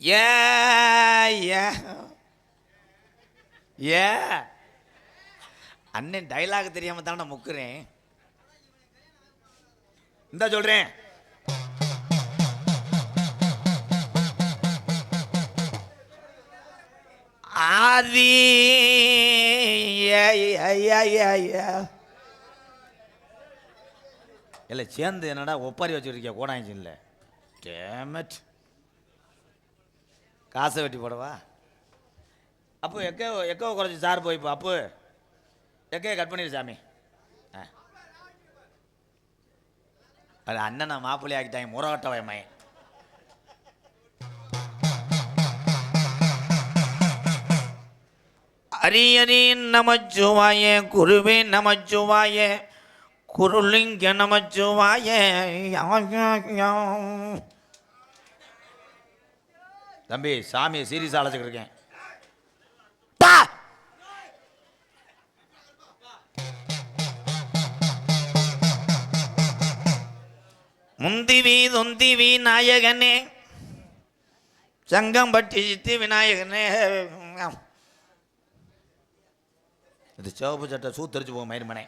ஏ ஏ ஏ அண்ணன் டைலாக் தெரியாம தானே முக்குறேன். இந்த சொல்றேன். ஆதி இல்லை சேர்ந்து என்னடா ஒப்பாரி வச்சுருக்கிய கோடாஞ்சி இல்லை டேமட் காசை வெட்டி போடவா? அப்போ எக்கோ எக்கோ குறைச்சி சார் போய்ப்போ அப்போ அப்பு. எக்கையை கட் பண்ணிடு சாமி. ஆ. அது அண்ணனை மாப்பிள்ளை ஆக்கிட்டாங்க முறகட்ட வயமையன் ஹரியரி நமச்சுவாய குருவே நமச்சுவாய குருலிங்க நமச்சுவாய தம்பி சாமியை சீரியஸாக அழைச்சிக்கிட்டு இருக்கேன்! முந்திவி தொந்திவி நாயகனே சங்கம்பட்டி சித்தி விநாயகனே. இது சிவப்பு சட்டை சூத்தரிச்சு போகும் மயிர்மனை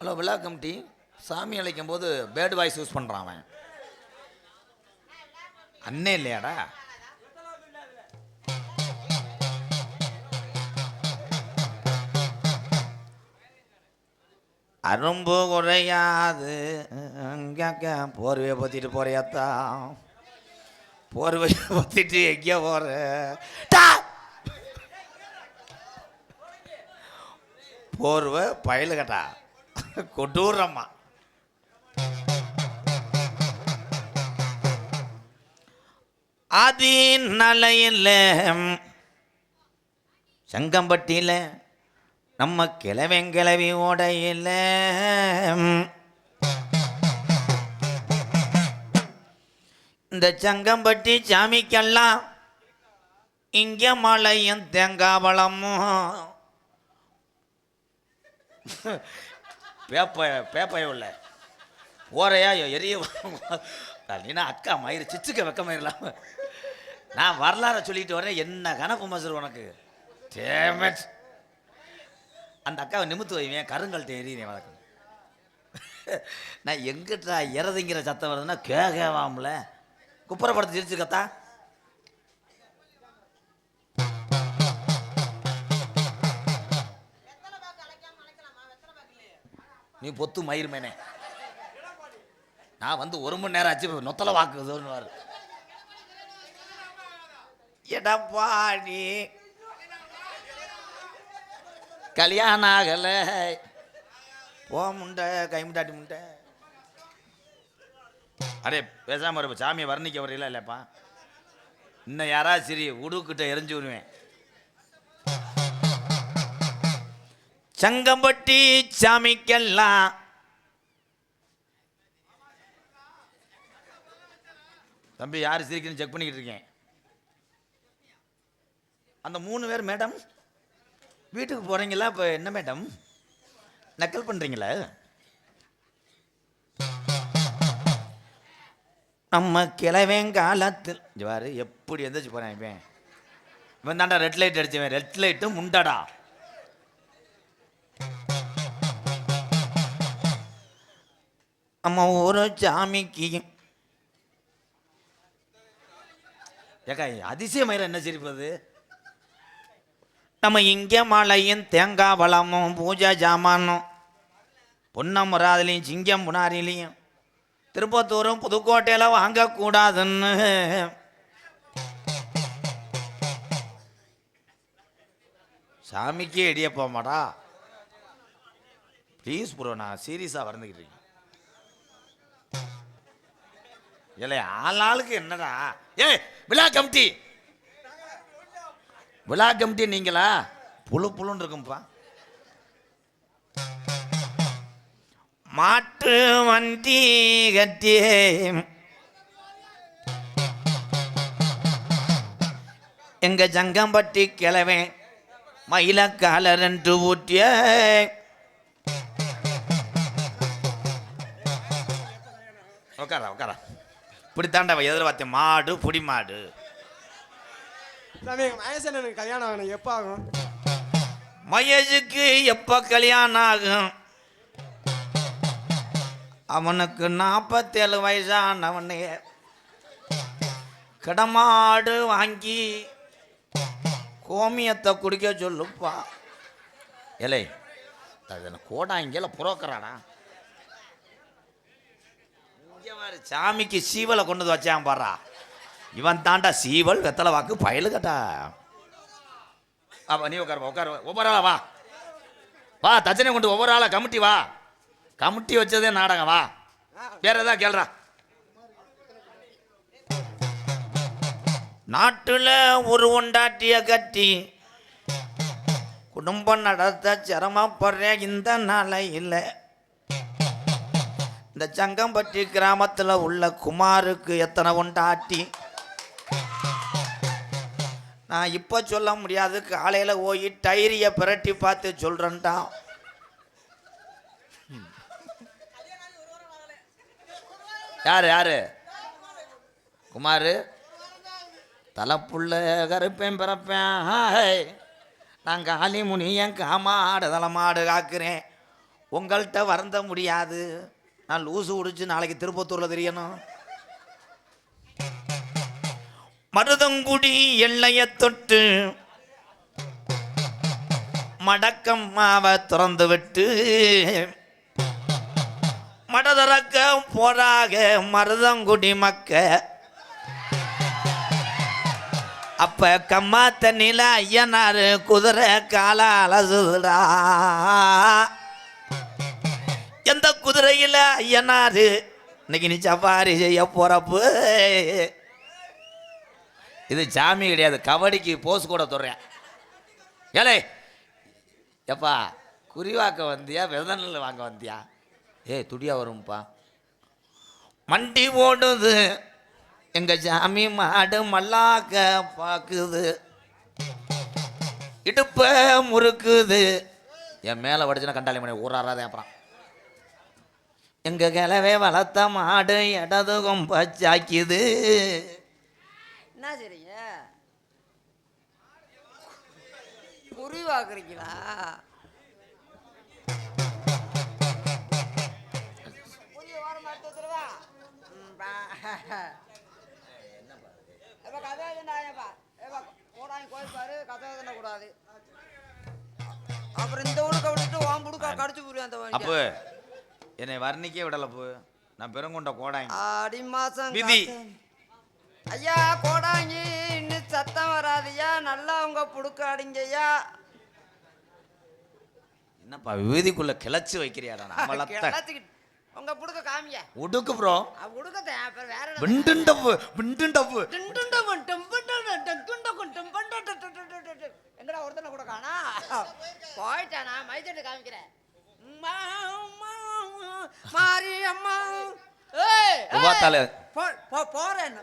ஹலோ விழா கமிட்டி சாமி அழைக்கும் போது பேர்டு வாய்ஸ் யூஸ் பண்ணுறான் அவன். அண்ணே இல்லையாடா? அரும்பு குறையாது. போர்வையை பற்றிட்டு போறியாத்தா? போர்வையை பற்றிட்டு எங்கேயோ போற. போர்வை பயலுகட்டா. கொடூரம்மா ஆதி நலையில் சங்கம்பட்டியில் நம்ம கிழவெங்கிழவி ஓடையில். இந்த சங்கம்பட்டி சாமிக்கெல்லாம் இங்கே மலையும் தேங்காவளமும். பேப்ப பேப்பைய உள்ள போறையா எரிய நீனா அக்கா மயிறு சிச்சுக்க வெக்க நான் வரலாற சொல்லிட்டு வரேன் என்ன கணக்கு மசர் உனக்கு? டேமட் அந்த அக்காவை நிமித்து வைவேன் கருங்கல் தேறி நீ வழக்கம் நான் எங்கிட்ட இறதுங்கிற சத்தம் வருதுன்னா கேகவாம்ல குப்புற படத்தை சிரிச்சு கத்தா நீ பொத்து மயிர் மேனே நான் வந்து ஒரு மணி நேரம் ஆச்சு நொத்தலை வாக்குதுன்னு எடப்பாடி. கல்யாணம் ஆகல போ முண்டை கை முண்டாட்டி முண்டை. அடே பேசாம இருப்ப சாமியை வர்ணிக்க வரையில இல்லைப்பா. இன்னும் யாராவது சரி உடுக்கிட்ட எரிஞ்சு விடுவேன். சங்கம்பட்டி சாமிக்கெல்லாம். தம்பி யார் சிரிக்கணும் செக் பண்ணிக்கிட்டு இருக்கேன். அந்த மூணு பேர் மேடம் வீட்டுக்கு போகிறீங்களா இப்போ என்ன மேடம்? நக்கல் பண்ணுறீங்களா நம்ம கிளவேன் காலத்தில் ஜாரு எப்படி எந்திரிச்சு போகிறேன் இவன். இவன் தாண்டா ரெட் லைட் அடிச்சுவேன். ரெட் லைட்டு முண்டடா. நம்ம ஒரு சாமிக்கு ஏக்கா அதிசயமாயிரம் என்ன சிரிப்பது நம்ம இங்கே மலையும் தேங்காய் பழமும் பூஜை ஜாமானும் பொன்னமுறாதுலேயும் சிங்கம் புனாரிலையும் திருப்பத்தூரும் புதுக்கோட்டையில் வாங்கக்கூடாதுன்னு. சாமிக்கே இடியப்போமாடா. ப்ளீஸ் ப்ரோ நான் சீரியஸாக வரந்துக்கிட்டு இருக்கேன். இல்லை ஆள் ஆளுக்கு என்னடா? ஏய் விழா கமிட்டி விழா கமிட்டி நீங்களா? புழு புழுன்னு இருக்கும்ப்பா மாட்டு வண்டி கட்டி. எங்க ஜங்கம்பட்டி கிழவன் மயிலக்கால ரெண்டு ஊட்டிய உட்காரா உட்காரா இப்படித்தாண்டா எதிர்பார்த்தேன். மாடு புடி மாடு சாமி எங்கள் மகேசனுக்கு கல்யாணம் ஆகணும். எப்போ ஆகும்? மகேஷுக்கு எப்போ கல்யாணம் ஆகும்? அவனுக்கு நாற்பத்தேழு வயசானவனே. கடமாடு வாங்கி கோமியத்தை குடிக்க சொல்லுப்பா. ஏலே அது கோடா இங்கேல புரோக்கராடா? இங்கே பாரு சாமிக்கு சீவலை கொண்டு வந்து வச்சான் பாரா. இவன் தாண்டா சீவல் வெத்தலை வாக்கு பயலு கட்டா. அப்ப நீ உட்காரு உட்காரு. ஒவ்வொரு ஆளா வா. வா தச்சனை கொண்டு ஒவ்வொரு ஆளா கமிட்டி வா. கமிட்டி வச்சதே நாடகம் வா. வேற ஏதாவது கேள்றா நாட்டுல ஒரு ஒண்டாட்டிய கட்டி குடும்பம் நடத்த சிரமப்படுற இந்த நாளையில். இந்த சங்கம்பட்டி கிராமத்தில் உள்ள குமாருக்கு எத்தனை ஒண்டாட்டி நான் இப்போ சொல்ல முடியாது. காலையில் போய் டைரியை பிரட்டி பார்த்து சொல்கிறேன்டா யார் யார்? குமார்? தலைப்புள்ள கருப்பேன் பிறப்பேன். ஹாய் நான் காளி முனியன் காமாடு தலைமாடு காக்குறேன். உங்கள்கிட்ட வருந்த முடியாது. நான் லூசு உடிச்சு நாளைக்கு திருப்பத்தூரில் தெரியணும். மருதங்குடி எல்லையை தொட்டு மடக்கம் மாவை திறந்து விட்டு மடதறக்க போறாக மருதங்குடி மக்க. அப்ப கம்மா தண்ணில ஐயனாரு குதிரை கால அலசுதுடா. எந்த குதிரையில ஐயனாரு இன்னைக்கு நீ சவாரி செய்ய போறப்பு. இது சாமி கிடையாது. கபடிக்கு போஸ் கூட தொடுறேன். ஏலே எப்பா குறிவாக்க வந்தியா விதநெல் வாங்க வந்தியா? ஏய் துடியா வரும்ப்பா மண்டி ஓடுது. எங்க சாமி மாடு மல்லாக்க பார்க்குது இடுப்ப முறுக்குது. என் மேலே வடிச்சுன்னா கண்டாளி மணி ஊறாராதே அப்புறம். எங்க கிளவே வளர்த்த மாடு இடது கொம்ப சாக்கிது என்ன செய்றீங்க? புரிவாக்குறீங்களா புரிய வர ஏப்பா போடாங்க கோயில் பாரு கதை எழுதுன அப்புறம் இந்த ஊருக்கு விட்டுட்டு ஓம் புடுக்கா கடிச்சு புரியும் அந்த அப்பு என்னை வர்ணிக்கே விடல போ நான் பெருங்கொண்ட கோடாங்க ஆடி மாசம் விதி. ஐயா கோடாங்கி இன்னும் சத்தம் வராதுயா நல்லா அவங்க புடுக்காடிங்கய்யா என்னப்பா விபூதிக்குள்ள கிளச்சி வைக்கிறியாடா நம்மள உங்க புடுக்க காமியா உடுக்கு ப்ரோ உடுக்கத்தை அப்புறம் வேற விண்டுண்டப்பு விண்டுண்டப்பு விண்டுண்டப்பு டெம்பண்டன டெங்குண்டக்கும் டெம்பண்டட்ட எங்கடா ஒருத்தனை கூட காணா? போயிட்டானா மைசெட்டு காமிக்கிறேன் மாரியம்மா. ஏய் போறேன் என்ன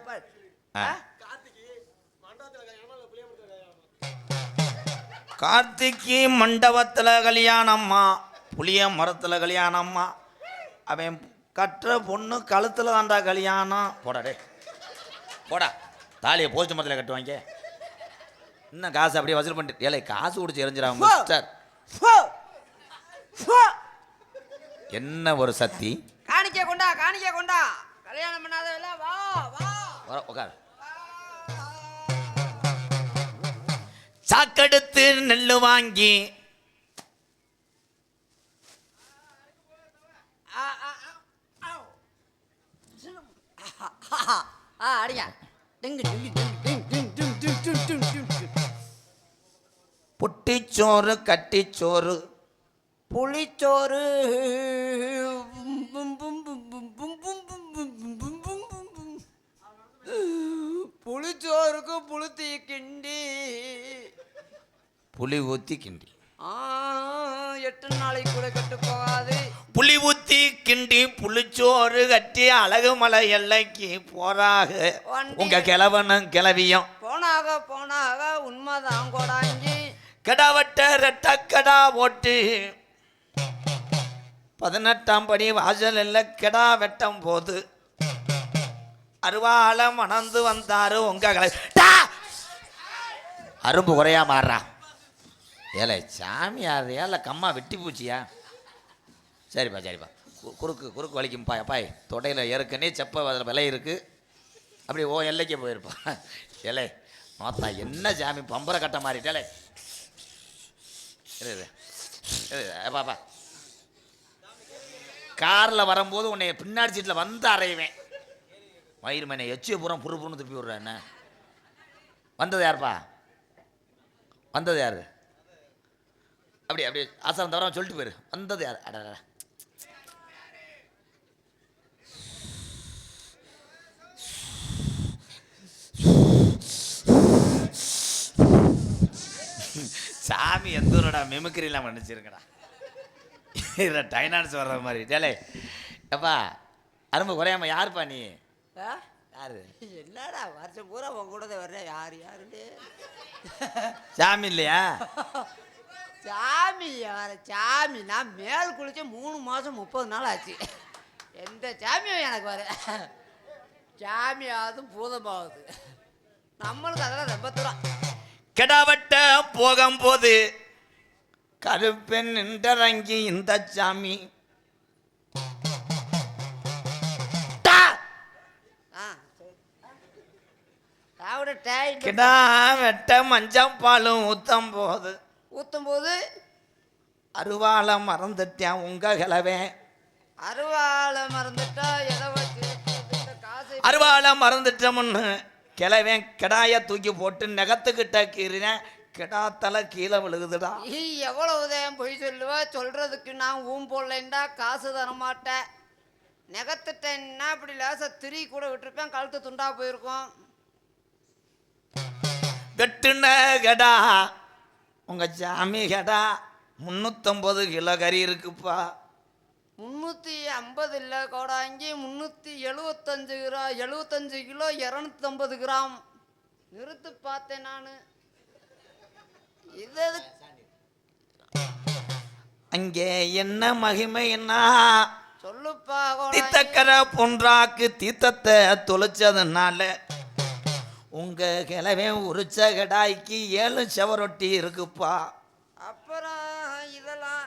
கார்த்திகை மண்டபத்துல கல்யாணம்மா புளிய மரத்துல கல்யாணம்மா. அவன் கட்டுற பொண்ணு கழுத்துல தான்டா கல்யாணம். போடா டே போடா. தாலியை போஸ்ட் மரத்தில் கட்டுவாங்க இன்னும் காசு அப்படியே வசூல் பண்ணிட்டு ஏலே காசு குடிச்சு எரிஞ்சிடாம. மிஸ்டர் போ. போ. என்ன ஒரு சக்தி? காணிக்க கொண்டா காணிக்க கொண்டா. கல்யாணம் பண்ணாதவல்ல வா வா. வர உட்கார் சாக்கெடுத்து நெல் வாங்கி புட்டிச்சோறு கட்டிச்சோறு புளிச்சோறு புளி ஊத்தி கிண்டி. ஆ, எட்டு நாளைக்கு கூட கெட்டு போகாது. புளி ஊத்தி கிண்டி புளிச்சோறு கட்டி அழகு மலை எல்லைக்கு போறாக. உங்க கிழவனும் கிளவியும் போனாக போனாக உண்மைதான் கொடாங்கி. கடாவட்ட ரெட்டக்கடா ஓட்டு பதினெட்டாம் படி வாசல் இல்லை கெடா வெட்டும் போது. அருவாள மணந்து வந்தாரு உங்க கலை! அரும்பு குறையா மாறுறா. ஏலே சாமியார் ஏல கம்மா வெட்டி பூச்சியா? சரிப்பா சரிப்பா. கு- குறுக்கு குறுக்கு வலிக்கும்பா அப்பாய் தொடையில் ஏற்கனவே செப்ப அதில் விலை இருக்குது அப்படி ஓ எல்லைக்கே போயிருப்பா. ஏலே மாத்தா என்ன சாமி பம்பரை கட்ட மாறிட்டாலே பாப்பா காரில் வரும்போது உன்னை பின்னாடி சீட்டில் வந்து அறையுவேன். வயிறு மனை எச்சிய பூரா புரு புருன்னு திருப்பி விட்றேன் என்ன? வந்தது யாருப்பா? வந்தது யாரு? அப்படி அப்படி ஆசாரம் தவிர சொல்லிட்டு போயிரு. வந்தது யார்? அட அட. சாமி எந்த ஊரோட? மிமிக்ரிலாம் பண்ணிச்சிருக்கடா இதில் டைனான்ஸ் வர்ற மாதிரி. டேலே எப்பா அரும்பு குறையாம யாருப்பா நீ? யாரு? என்னடா வருஷம் பூரா உன் கூட வர்றேன். யார் யாருன்னு? சாமி இல்லையா? சாமி வர சாமி. நான் மேல் குளிச்சு மூணு மாதம் முப்பது நாள் ஆச்சு. எந்த சாமியும் எனக்கு வர சாமியாவது பூதமாகுது நம்மளுக்கு அதெல்லாம் ரொம்ப தூரம். கெடாவட்ட போகும்போது கருப்பெண் நின்றறங்கி இந்த சாமி. கிடா வெட்ட மஞ்சள் பாலும் ஊத்தம் போது ஊற்றும் போது அருவாள மறந்துட்டேன் உங்க கிளவே அருவாளை மறந்துட்டா எதை வச்சு அருவாள மறந்துட்டோம்னு கிளவேன் கிடாய தூக்கி போட்டு நெகத்துக்கிட்ட கீறினேன் கிடா தலை கீழே விழுகுதுடா. நீ எவ்வளவு உதயம் பொய் சொல்லுவ? சொல்றதுக்கு நான் ஊம் போடலைண்டா காசு தர மாட்டேன். நெகத்துட்டேன்னா இப்படி லேசா திரி கூட விட்டுருப்பேன் கழுத்து துண்டா போயிருக்கும். வெட்டுன கடா உங்க சாமி கடா முன்னூத்தம்பது கிலோ கறி இருக்குப்பா. முந்நூற்றி ஐம்பது இல்லை கோடாங்கி முந்நூற்றி எழுபத்தஞ்சு கிலோ எழுபத்தஞ்சு கிலோ இரநூத்தம்பது கிராம். நிறுத்து பார்த்தேன் நான். இது? அங்கே என்ன மகிமைன்னா சொல்லுப்பா தீத்தக்கரை பொன்றாக்கு தீத்தத்தை தொலைச்சதுனால உங்க கிழவே உரிச்ச கடாய்க்கு ஏழு செவரொட்டி இருக்குப்பா. அப்புறம் இதெல்லாம்?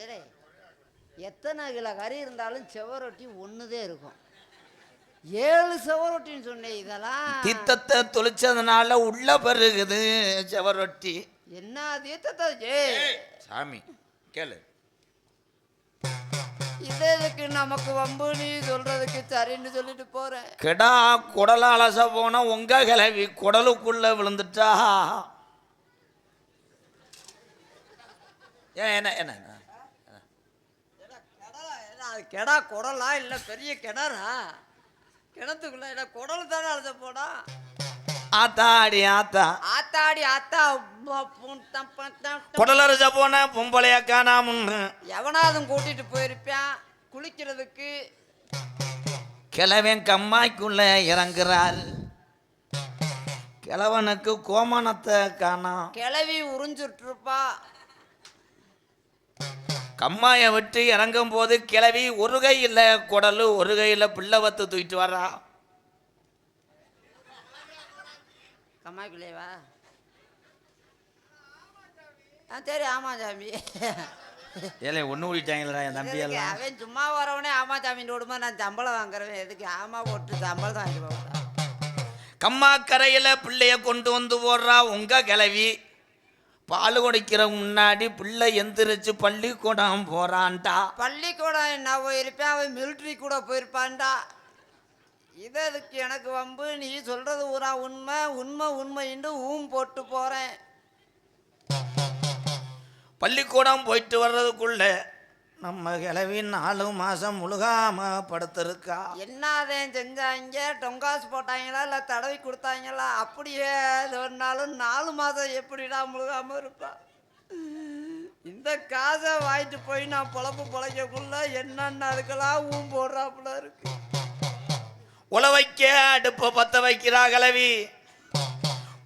ஏடே எத்தனை கிலோ கறி இருந்தாலும் செவரொட்டி ஒன்றுதே இருக்கும். ஏழு செவரொட்டின்னு சொன்னேன் இதெல்லாம் தீத்தத்தை தொலைச்சதுனால உள்ள பெருகுது செவரொட்டி. என்ன தீர்த்தத்தை ஏ சாமி கேளு. இது எதுக்கு நமக்கு வம்பு நீ சொல்றதுக்கு சரின்னு சொல்லிட்டு போறேன். கிடா குடல அலச போன உங்க கிளவி குடலுக்குள்ள விழுந்துட்டா. ஏன் என்ன என்ன என்ன? அது கெடா குடலா இல்லை பெரிய கிணறா? கிணத்துக்குள்ள என்ன குடல் தானே அழுத போடா ஆத்தாடி ஆத்தா. ஆத்தாடி ஆத்தா. குடலரச போன பொம்பளைய காணாமுன்னு எவனாதும் கூட்டிட்டு போயிருப்பான் குளிக்கிறதுக்கு. கிழவன் கம்மாய்க்குள்ள இறங்குறாரு. கிழவனுக்கு கோமணத்தை காணோம். கிளவி உறிஞ்சுட்டு இருப்பா கம்மாயை விட்டு இறங்கும் போது கிழவி ஒரு கையில் குடலு ஒரு கையில் பிள்ளை வத்து தூக்கிட்டு வர்றா. கம்மாய்க்குள்ளேவா ஆ சரி ஆமா சாமி. ஏலே ஒன்று ஊடிட்டாங்களா என் தம்பி? எல்லாம். அவன் சும்மா வரவனே ஆமா சாமி ஓடுமா நான் சம்பளம் வாங்குறவன். எதுக்கு ஆமா போட்டு சம்பளம் வாங்கி போட்டா கம்மா கரையில் பிள்ளைய கொண்டு வந்து போடுறா உங்க கிளவி பால் குடிக்கிற முன்னாடி பிள்ளை எந்திரிச்சு பள்ளிக்கூடம் போறான்டா. பள்ளிக்கூடம் என்ன போயிருப்பேன் அவன் மிலிட்ரி கூட போயிருப்பான்டா. இது அதுக்கு எனக்கு வம்பு நீ சொல்றது ஊரா உண்மை உண்மை உண்மைன்னு ஊம் போட்டு போறேன். பள்ளிக்கூடம் போயிட்டு வர்றதுக்குள்ள நம்ம கிளவி நாலு மாசம் முழுகாம படுத்திருக்கா. என்னதேன் செஞ்சாங்க? டொங்காசு போட்டாங்களா? இல்லை தடவி கொடுத்தாங்களா? அப்படியே சொன்னாலும் நாலு மாதம் எப்படிடா முழுகாம இருப்பா? இந்த காசை வாங்கிட்டு போய் நான் பொழப்பு பொழைக்கக்குள்ள என்னென்ன அதுக்கெல்லாம் ஊம் போடுறாப்புல இருக்கு. உழவைக்க அடுப்பை பற்ற வைக்கிறா கிளவி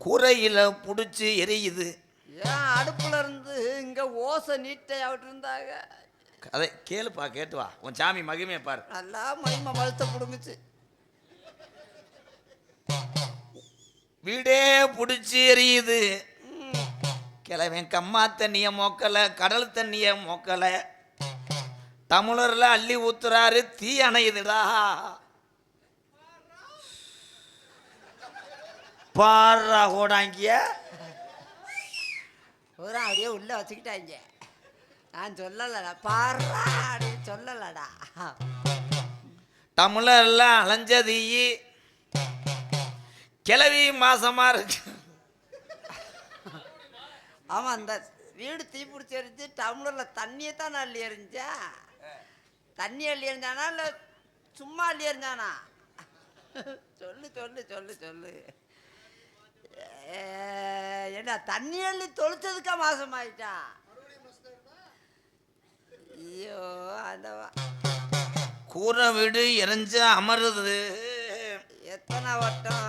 கூரையில் பிடிச்சி எரியுது. ஏன் அடுப்புல இருந்து இங்க ஓசை நீட்டை விட்டு இருந்தாங்க? கதை கேளுப்பா கேட்டு வா. உன் சாமி மகிமையை பாரு. நல்லா மகிமை வளர்த்த புடுங்குச்சு. வீடே பிடிச்சி எரியுது. கிழவன் கம்மா தண்ணிய மோக்கலை கடல் தண்ணிய மோக்கலை. தமிழர்ல அள்ளி ஊத்துறாரு தீ அணையுதுடா. பாடுறா ஓடாங்கிய பூரா அப்படியே உள்ள வச்சுக்கிட்டாங்க. நான் சொல்லலடா பாடுறா அப்படின்னு சொல்லலடா. தமிழர்ல அலைஞ்சது ஈ. கிழவி மாசமா இருக்கு. ஆமா அந்த வீடு தீ பிடிச்சி எரிஞ்சு டம்ளரில் தண்ணியை தான் அள்ளி எறிஞ்சா. தண்ணி அள்ளி எறிஞ்சானா இல்லை சும்மா அள்ளி எறிஞ்சானா? சொல்லு சொல்லு சொல்லு சொல்லு. ஏண்டா தண்ணி அள்ளி தொளிச்சதுக்கா மாசம் ஆயிட்டான் ஐயோ ஆண்டவா. கூரை வீடு எரிஞ்சு அமருது. எத்தனை வட்டம்?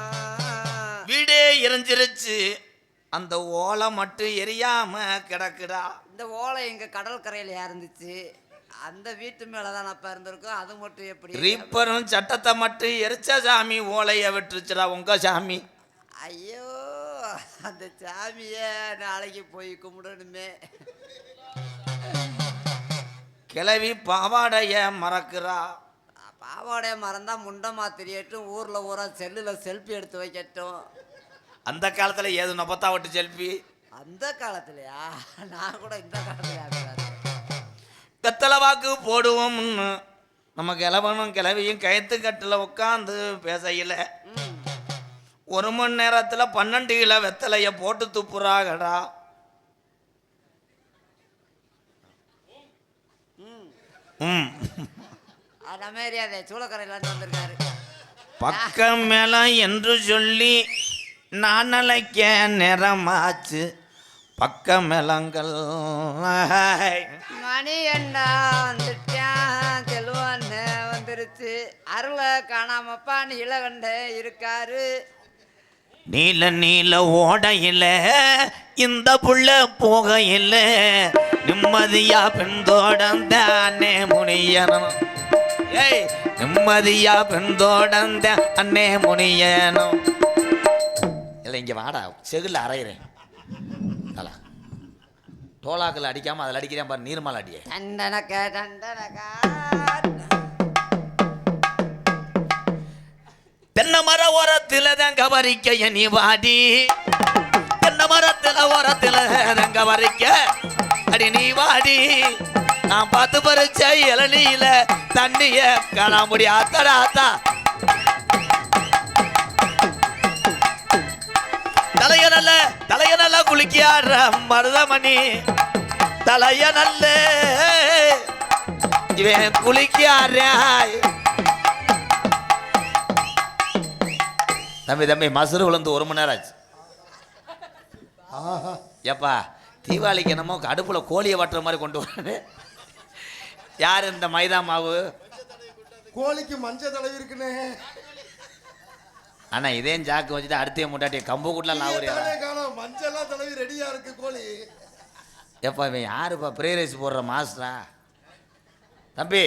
வீடே எரிஞ்சிருச்சு. அந்த ஓலை மட்டும் எரியாம கிடக்குடா. இந்த ஓலை எங்க கடற்கரையில இருந்துச்சு அந்த வீட்டு மேல தான் அப்ப இருந்திருக்கும். அது மட்டும் எப்படி? ரீப்பரும் சட்டத்தை மட்டும் எரிச்ச சாமி ஓலைய விட்டுருச்சுடா உங்க சாமி. ஐயோ அந்த சாமிய நாளைக்கு போய் கும்பிடணுமே. கிளவி பாவாடைய மறக்கிறா. பாவாடைய மறந்தா முண்டமா தெரியட்டும் ஊர்ல ஊரா செல்லுல செல்ஃபி எடுத்து வைக்கட்டும். அந்த காலத்துல ஏது நொப்பத்தா விட்டு செல்ஃபி? அந்த காலத்துலயா? நான் கூட இந்த காலத்துலயா கூடாது வெத்தலை வாக்கு போடுவோம்னு. நம்ம கிழவனும் கிளவியும் கயத்து கட்டில் உட்காந்து பேசையில் ஒரு மணி நேரத்தில் பன்னெண்டு கிலோ வெத்தலைய போட்டு துப்புறாகடா ம். ம் அந்த மாதிரி அதை சூளக்கரையிலான்னு வந்திருக்காரு. பக்கம் மேளம் என்று சொல்லி நான் அழைக்க நேரமாச்சு. பக்க மேளங்கள் மணி அண்ணா வந்துட்டான் செல்வன்னு வந்துருச்சு. அருளை காணாமப்பா நீலகண்ட இருக்காரு. நீல நீல ஓடையில் இந்த புள்ள போகையில் நிம்மதியா பெண்தோடந்தானே முனியனும். ஏய் நிம்மதியா பெண்தோடந்த அண்ணே முனியனும். இல்லை இங்கே வாடா செகுல அரைகிறேன் தலா. டோலாக்கில் அடிக்காம அதில் அடிக்கிறேன் பாரு நீர்மால் அடியே. தென்னை மர ஓரத்தில் தங்க வரிக்க நீ வாடி. தென்னை மரத்தில் ஓரத்தில் தங்க வரிக்க அடி நீ வாடி. நான் பார்த்து பறிச்ச இளநீல தண்ணிய காண முடியாத்தடாத்தா தலைய நல்ல தலைய நல்ல குளிக்காடுற மருதமணி. தலைய நல்ல இவன் குளிக்காடுறாய் தம்பி தம்பி மசுறு விழுந்து ஒரு மணி நேரம் ஆச்சு. ஆஹா ஏப்பா தீபாவளிக்கு என்னமோ அடுப்புல கோழியை வட்டுற மாதிரி கொண்டு வரானு. யார் இந்த மைதா மாவு? கோழிக்கு மஞ்சள் தடவி இருக்குண்ணே அண்ணா இதே ஜாக்கு வச்சுட்டு அடுத்த முட்டாட்டி கம்பு கூட்டலாம் காணோம். மஞ்சள்லாம் தடவி ரெடியா இருக்கு கோழி. ஏப்பா இவன் யாருப்பா? ப்ரே ரைஸ் போடுற மாஸ்டரா? தம்பி.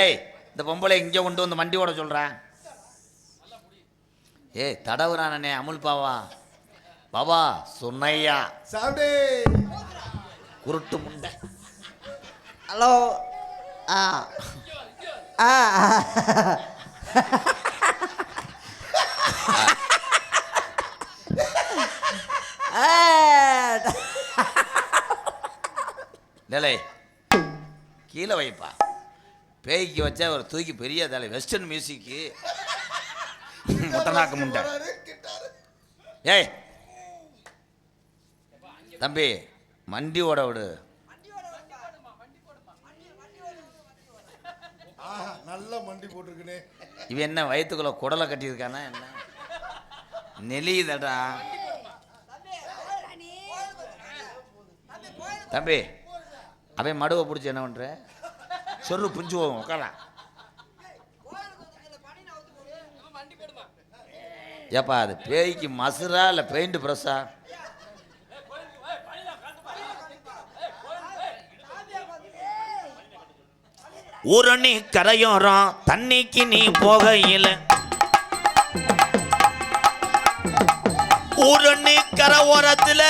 ஏய் இந்த பொம்பளை இங்கே கொண்டு வந்து வண்டி ஓட சொல்கிறேன் ஏய் தடவுறானே அமுல் பாவா. பாபா சொன்னையா. சாப்பிடு. குருட்டு முண்டை. ஹலோ. ஆ. ஆ. நிலை. கீழே வைப்பா. பேய்க்கு வச்சா ஒரு தூக்கி பெரிய தலை வெஸ்டர்ன் மியூசிக்கு வராரு, கிட்டாரு. ஏய் தம்பி மண்டி ஓட விடு. ஆஹா நல்ல மண்டி போட்டிருக்குனே. இவன் என்ன வயிற்றுக்குள்ள குடலை கட்டியிருக்கானா என்ன? நெளியுதடா. தம்பி அவன் மடுவை பிடிச்சி என்ன பண்ற? சொரு புஞ்சு போவோம் உட்காரலாம் ஏப்பா அது பேய்க்கு மசுரா இல்லை பெயிண்ட் ப்ரெஷ்ஷா ஊரணி கரையோரம் தண்ணிக்கு நீ போகையில். ஊரணி கரை ஓரத்தில்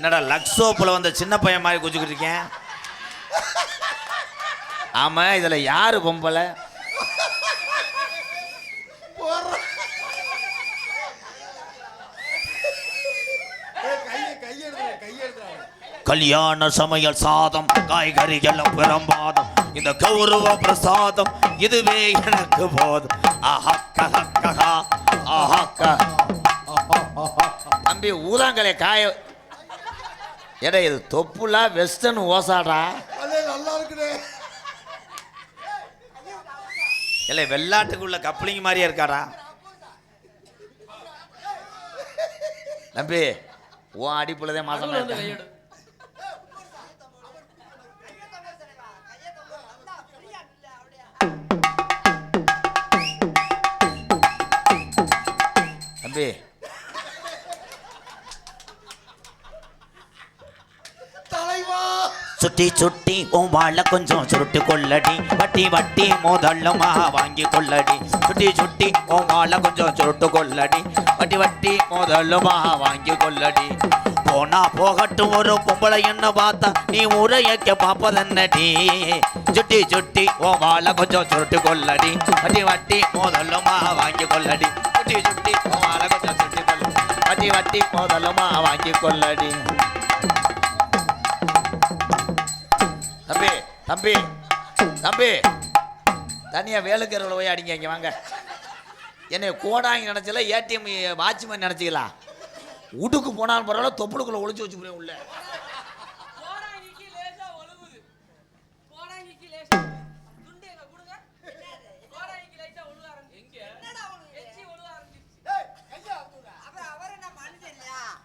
என்னடா லக்ஸோப்புல வந்த சின்ன பையன் மாதிரி குச்சிக்கிட்டு இருக்கேன்? ஆமா இதுல யாரு பொம்பளை? கல்யாண சமையல் சாதம் காய்கறி எல்லாம் பிரமாதம் இந்த கௌரவ பிரசாதம் இதுவே எனக்கு போதும். ஆஹா கஹா கஹா ஆஹா க தம்பி ஊதாங்கலை காய எடா இது தொப்புலா வெஸ்டர்ன் ஓசாடா? அதே நல்லா இருக்குடே இல்லை வெள்ளாட்டுக்குள்ள கப்ளிங் மாதிரியே இருக்காடா? தம்பி உன் அடிப்புலதே மாசம் இருக்கேன் தம்பி சுட்டி சுட்டி உன் வாழ கொஞ்சம் சுருட்டு கொள்ளடி. வட்டி வட்டி முதல்லுமா வாங்கி கொள்ளடி. சுட்டி சுட்டி உன் வாழ கொஞ்சம் சுருட்டு கொள்ளடி. வட்டி வட்டி முதல்லுமா வாங்கி கொள்ளடி. போனா போகட்டும் ஒரு பொம்பளை என்ன பார்த்தா நீ உரையக்க பாப்பதன்னடி சுட்டி சுட்டி ஓ வாழ கொஞ்சம் சுருட்டு கொள்ளடி. வட்டி வட்டி மோதல்லமா வாங்கி கொள்ளடி. சுட்டி சுட்டி ஓ வாழ கொஞ்சம் சுருட்டு கொள்ளடி. வட்டி வட்டி மோதல்லமா வாங்கி கொள்ளடி. தம்பி தம்பி தம்பி தனியா வேலுக்கரில் போய் அடிங்க இங்கே வாங்க. என்னை கோடாங்கி நினச்சல ஏடிஎம் வாட்ச்மேன் நினச்சிக்கலாம் உடுக்கு போனாலும் பரவாயில்ல தொப்புளுக்குள்ள ஒளிச்சு வச்சு போய் உள்ள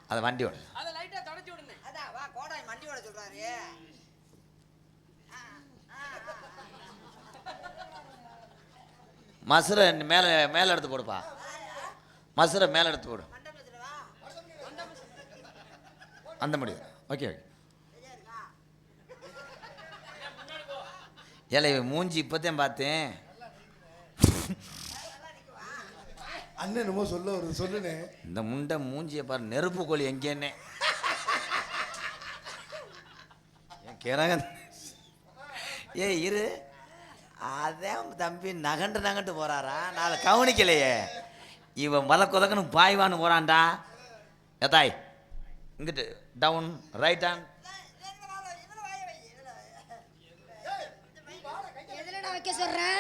அதை வண்டி ஓடு. அதை லைட்டா தொடச்சு விடுங்க. அதான் வா கோடாய் மண்டி ஓட மசுரை மேலே மேலே எடுத்து போடுப்பா. மசுரை மேலே எடுத்து போடு. அந்த முடியும் ஓகே ஓகே. ஏல இவன் மூஞ்சி இப்போத்தையும் பார்த்தேன். அண்ணன் என்னமோ சொல்ல வருது சொல்லுனே. இந்த முண்டை மூஞ்சியை பாரு நெருப்பு கோழி எங்கேன்னே. என் கிரக ஏ இரு. அதான் தம்பி நகண்டு நகண்டு போகிறாரா நாளை கவனிக்கலையே. இவன் மலை குதக்கணும் பாய்வான்னு போகிறான்டா ஏதாய் இங்கிட்டு டவுன் ரைட் ஆன் வைக்க சொல்கிறேன்